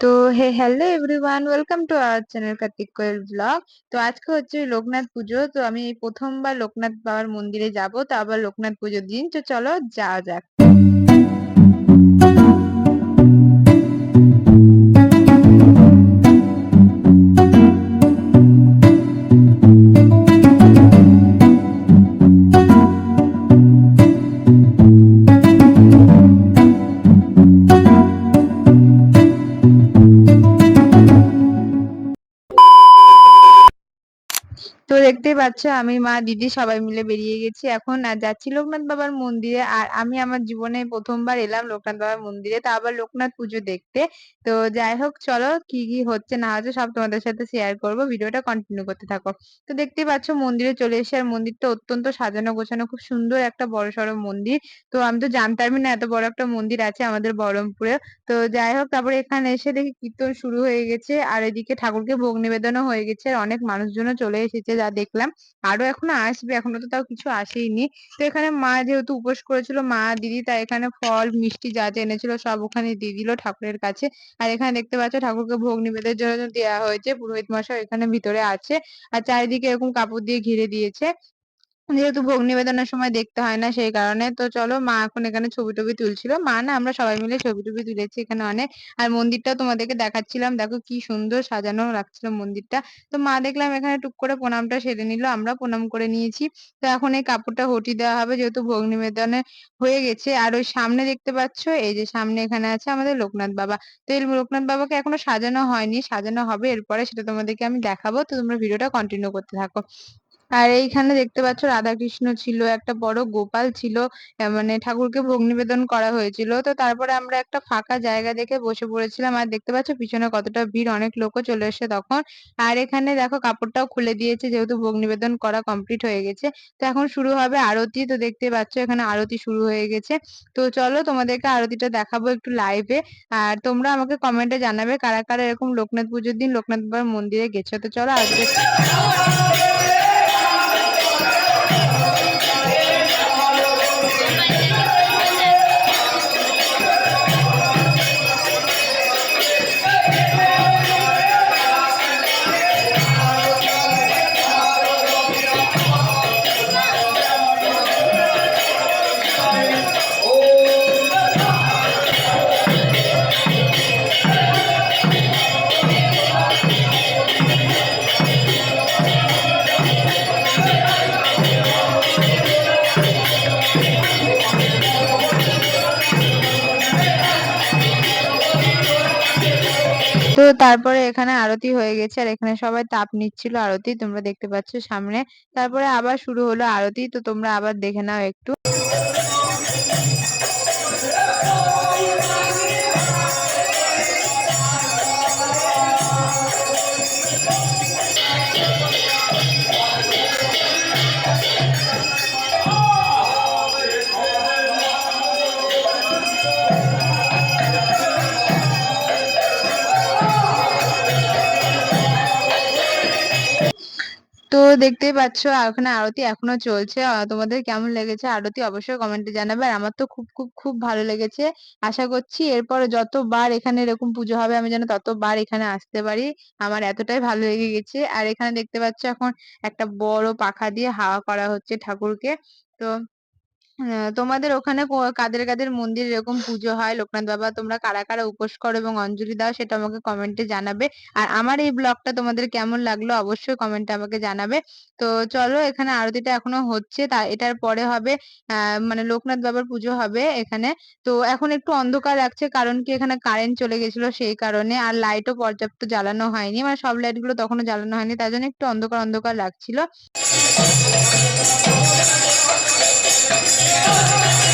তো hey hello everyone welcome to our channel Kartik Koyel vlog তো আজকে হচ্ছে লোকনাথ পুজো, তো আমি প্রথমবার লোকনাথ বাবার মন্দিরে যাব, তো আবার লোকনাথ পুজোর দিন। তো চলো যাওয়া যাক। দেখতেই পাচ্ছ, আমি মা, দিদি সবাই মিলে বেরিয়ে গেছি। এখন আর যাচ্ছি লোকনাথ বাবার মন্দিরে আর আমি আমার জীবনে প্রথমবার এলাম লোকনাথ বাবার মন্দিরে। তা আবার লোকনাথ পুজো দেখতে। তো যাই হোক, চলো কি কি হচ্ছে না হচ্ছে সব তোমাদের সাথে শেয়ার করব। ভিডিওটা কন্টিনিউ করতে থাকো। তো দেখতেই পাচ্ছ, মন্দিরে চলে এসে আর মন্দিরটা অত্যন্ত সাজানো গোছানো, খুব সুন্দর একটা বড় সড়ো মন্দির। তো আমি তো জানতামই না এত বড় একটা মন্দির আছে আমাদের বহরমপুরে। তো যাই হোক, তারপরে এখানে এসে দেখি কীর্তন শুরু হয়ে গেছে। আর এদিকে ঠাকুরকে ভোগ নিবেদনও হয়ে গেছে। আর অনেক মানুষজনও চলে এসেছে যা দেখলাম। আরও এখনও আসবে, এখনও তো তাও কিছু আসেইনি। তো এখানে মা যেহেতু উপোস করেছিল, মা, দিদি, তাই এখানে ফল, মিষ্টি যা যা এনেছিল সব ওখানে দিয়ে দিল ঠাকুরের কাছে। আর এখানে দেখতে পাচ্ছ ঠাকুরকে ভোগ নিবেদের জন্য দেওয়া হয়েছে। পুরোহিত মশাই এখানে ভিতরে আছে। আর চারিদিকে এরকম কাপড় দিয়ে ঘিরে দিয়েছে। যেহেতু ভোগ নিবেদনের সময় দেখতে হয় না, সেই কারণে তো চলো মা এখন এখানে ছবি টবি তুলছিল। মা না, আমরা সবাই মিলে ছবি টবি তুলেছি এখানে অনেক। আর মন্দিরটাও তোমাদেরকে দেখাচ্ছিলাম। দেখো কি সুন্দর সাজানো লাগছিল মন্দিরটা। তো মা দেখলাম এখানে টুক করে প্রণামটা সেরে নিল, আমরা প্রণাম করে নিয়েছি। তো এখন এই কাপড়টা হটি দেওয়া হবে, যেহেতু ভোগ নিবেদনে হয়ে গেছে। আর ওই সামনে দেখতে পাচ্ছ, এই যে সামনে এখানে আছে আমাদের লোকনাথ বাবা। তো এই লোকনাথ বাবাকে এখনও সাজানো হয়নি, সাজানো হবে। এরপরে সেটা তোমাদেরকে আমি দেখাবো। তো তোমরা ভিডিওটা কন্টিনিউ করতে থাকো। আর এইখানে দেখতে পাচ্ছ রাধাকৃষ্ণ ছিল, একটা বড় গোপাল ছিল মানে ঠাকুরকে ভোগ নিবেদন করা হয়েছিল। তো তারপরে আমরা একটা ফাঁকা জায়গা দেখে বসে পড়েছিলাম আর দেখতে পাচ্ছ পিছনে কতটা ভিড়, অনেক লোকও চলে এসেছে তখন। আর এখানে দেখো কাপড়টাও খুলে দিয়েছে, যেহেতু ভোগ নিবেদন করা কমপ্লিট হয়ে গেছে। তো এখন শুরু হবে আরতি, তো দেখতে পাচ্ছ এখানে আরতি শুরু হয়ে গেছে। তো চলো তোমাদেরকে আরতিটা দেখাবো একটু লাইভে আর তোমরা আমাকে কমেন্টে জানাবে কারা কারা এরকম লোকনাথ পুজোর দিন লোকনাথ বাবার মন্দিরে গেছো। তো চলো আজকে তো তারপরে এখানে আরতি হয়ে গেছে, আর এখানে সবাই তাপ নিচ্ছিল আরতি, তোমরা দেখতে পাচ্ছ সামনে। তারপরে আবার শুরু হলো আরতি, তো তোমরা আবার দেখে নাও একটু। তো দেখতেই পাচ্ছ ওখানে আরতি এখনও চলছে। তোমাদের কেমন লেগেছে আরতি অবশ্যই কমেন্টে জানাবে। আর আমার তো খুব খুব খুব ভালো লেগেছে। আশা করছি এরপরে যতবার এখানে এরকম পুজো হবে, আমি যেন ততবার এখানে আসতে পারি। আমার এতটাই ভালো লেগে গেছে। আর এখানে দেখতে পাচ্ছ এখন একটা বড় পাখা দিয়ে হাওয়া করা হচ্ছে ঠাকুরকে। তো আহ, তোমাদের ওখানে কাদের কাদের মন্দির এরকম পুজো হয়? লোকনাথ বাবা তোমরা কারা কারা উপোস করো এবং অঞ্জলি দাও সেটা আমাকে কমেন্টে জানাবে। আর আমার এই ব্লগটা তোমাদের কেমন লাগল অবশ্যই কমেন্টে আমাকে জানাবে। তো চলো এখানে আরতিটা এখনও হচ্ছে তা এটার পরে হবে মানে লোকনাথ বাবার পুজো হবে এখানে। তো এখন একটু অন্ধকার লাগছে কারণ কি এখানে কারেন্ট চলে গেছিল সেই কারণে আর লাইটও পর্যাপ্ত জ্বালানো হয়নি। মানে সব লাইটগুলো তখনও জ্বালানো হয়নি তার জন্য একটু অন্ধকার অন্ধকার লাগছিল। Thank you.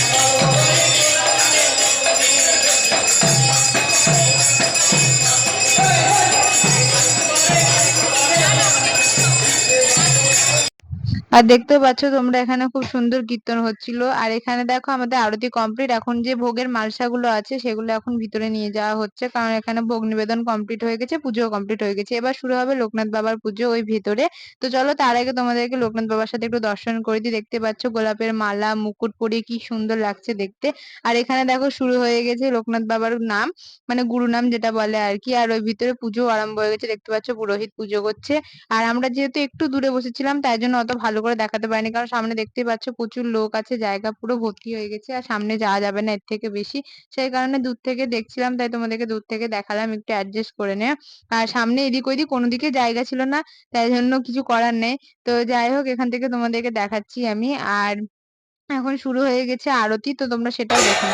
আর দেখতেও পাচ্ছ তোমরা এখানে খুব সুন্দর কীর্তন হচ্ছিল। আর এখানে দেখো আমাদের আরতি কমপ্লিট এখন যে ভোগের মালসাগুলো আছে সেগুলো এখন ভিতরে নিয়ে যাওয়া হচ্ছে। কারণ এখানে ভোগ নিবেদন কমপ্লিট হয়ে গেছে পুজো কমপ্লিট হয়ে গেছে। এবার শুরু হবে লোকনাথ বাবার পুজো ওই ভেতরে। তো চলো তার আগে তোমাদেরকে লোকনাথ বাবার সাথে একটু দর্শন করে দিই। দেখতে পাচ্ছ গোলাপের মালা, মুকুট পরিয়ে কি সুন্দর লাগছে দেখতে। আর এখানে দেখো শুরু হয়ে গেছে লোকনাথ বাবার নাম মানে গুরু নাম যেটা বলে আর কি। আর ওই ভিতরে পুজো আরম্ভ হয়ে গেছে। দেখতে পাচ্ছ পুরোহিত পুজো করছে। আর আমরা যেহেতু একটু দূরে বসেছিলাম, তাই জন্য অত ভালো করে দেখাতে পারিনি। কারণ সামনে দেখতেই পাচ্ছ প্রচুর লোক আছে, জায়গা পুরো ভর্তি হয়ে গেছে আর সামনে যাওয়া যাবে না এর থেকে বেশি। সেই কারণে দূর থেকে দেখছিলাম, তাই তোমাদেরকে দূর থেকে দেখালাম, একটু অ্যাডজাস্ট করে নে আর সামনে এদিক ওইদিক কোনো দিকে জায়গা ছিল না, তাই জন্য কিছু করার নেই। তো যাই হোক, এখান থেকে তোমাদেরকে দেখাচ্ছি আমি। আর এখন শুরু হয়ে গেছে আরতি, তো তোমরা সেটাও দেখে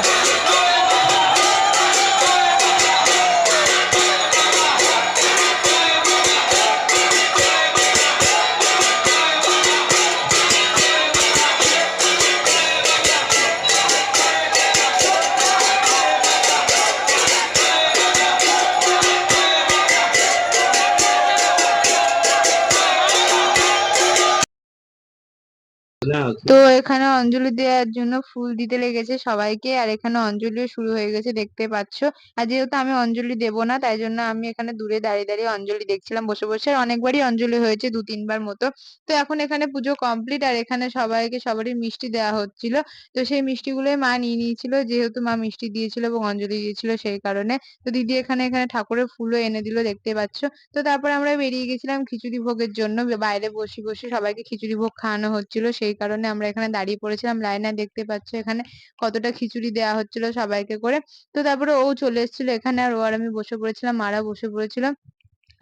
তো এখানে অঞ্জলি দেওয়ার জন্য ফুল দিতে লেগেছে সবাইকে আর এখানে অঞ্জলিও শুরু হয়ে গেছে দেখতে পাচ্ছ। আর যেহেতু আমি অঞ্জলি দেব না তাই জন্য আমি এখানে দূরে দাঁড়িয়ে দাঁড়িয়ে অঞ্জলি দেখছিলাম বসে বসে আর অনেকবারই অঞ্জলি হয়েছে দু তিনবার মতো। তো এখন এখানে পুজো কমপ্লিট আর এখানে সবাইকে সবারই মিষ্টি দেওয়া হচ্ছিল। তো সেই মিষ্টিগুলোই মা নিয়ে নিয়েছিল যেহেতু মা মিষ্টি দিয়েছিল এবং অঞ্জলি দিয়েছিল সেই কারণে। তো দিদি এখানে এখানে ঠাকুরের ফুলও এনে দিল দেখতে পাচ্ছ। তো তারপর আমরা বেরিয়ে গেছিলাম খিচুড়ি ভোগের জন্য বাইরে বসে বসে সবাইকে খিচুড়ি ভোগ খাওয়ানো হচ্ছিল সেই কারণে আমরা এখানে দাঁড়িয়ে পড়েছিলাম। লাইনে দেখতে পাচ্ছ এখানে কতটা খিচুড়ি দেওয়া হচ্ছিল সবাইকে করে। তো তারপরে ও চলে এসেছিল এখানে আর ও আর আমি বসে পড়েছিলাম, মারা বসে পড়েছিল।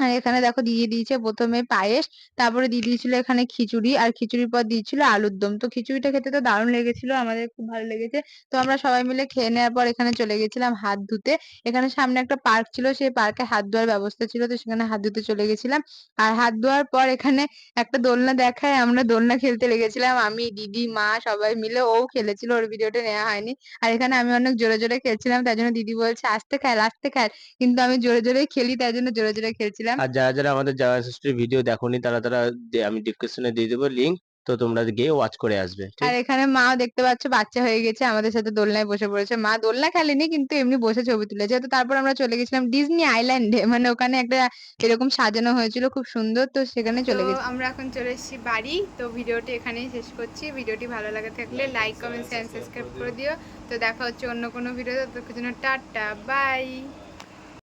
আর এখানে দেখো দিয়ে দিয়েছে প্রথমে পায়েস, তারপরে দিয়ে দিয়েছিল এখানে খিচুড়ি, আর খিচুড়ির পর দিয়েছিল আলুর দম। তো খিচুড়িটা খেতে তো দারুণ লেগেছিল, আমাদের খুব ভালো লেগেছে। তো আমরা সবাই মিলে খেয়ে নেওয়ার পর এখানে চলে গেছিলাম হাত ধুতে। এখানে সামনে একটা পার্ক ছিল, সেই পার্কে হাত ধোয়ার ব্যবস্থা ছিল, তো সেখানে হাত ধুতে চলে গেছিলাম। আর হাত ধোয়ার পর এখানে একটা দোলনা দেখায়, আমরা দোলনা খেলতে লেগেছিলাম, আমি, দিদি, মা সবাই মিলে, ও খেলেছিল, ওর ভিডিওটা নেওয়া হয়নি। আর এখানে আমি অনেক জোরে জোরে খেলছিলাম তাই জন্য দিদি বলছে, আস্তে খেল আস্তে খেল। কিন্তু আমি জোরে জোরে খেলি তাই জন্য জোরে জোরে খেলছিলাম। আর যারা যারা আমাদের জাভা সিস্টের ভিডিও দেখোনি তারা তারা আমি ডিসক্রিপশনে দিয়ে দেবো লিংক তো তোমরা গিয়ে ওয়াচ করে আসবে আর এখানে মাও দেখতে পাচ্ছ বাচ্চা হয়ে গেছে আমাদের সাথে দোলনায় বসে পড়েছে। মা দোলনা খেলেনি কিন্তু এমনি বসে ছবি তুলেছে। তো তারপর আমরা চলে গেছিলাম ডিজনি আইল্যান্ডে মানে ওখানে একটা এরকম সাজানো হয়েছিল খুব সুন্দর। তো সেখানে চলে গেছি। আমরা এখন চলে এসেছি বাড়ি। তো ভিডিওটি এখানেই শেষ করছি। ভিডিওটি ভালো লাগে থাকলে লাইক কমেন্ট শেয়ার সাবস্ক্রাইব করে দিও। তো দেখা হচ্ছে অন্য কোনো ভিডিও ততক্ষণ জন্য টাটা বাই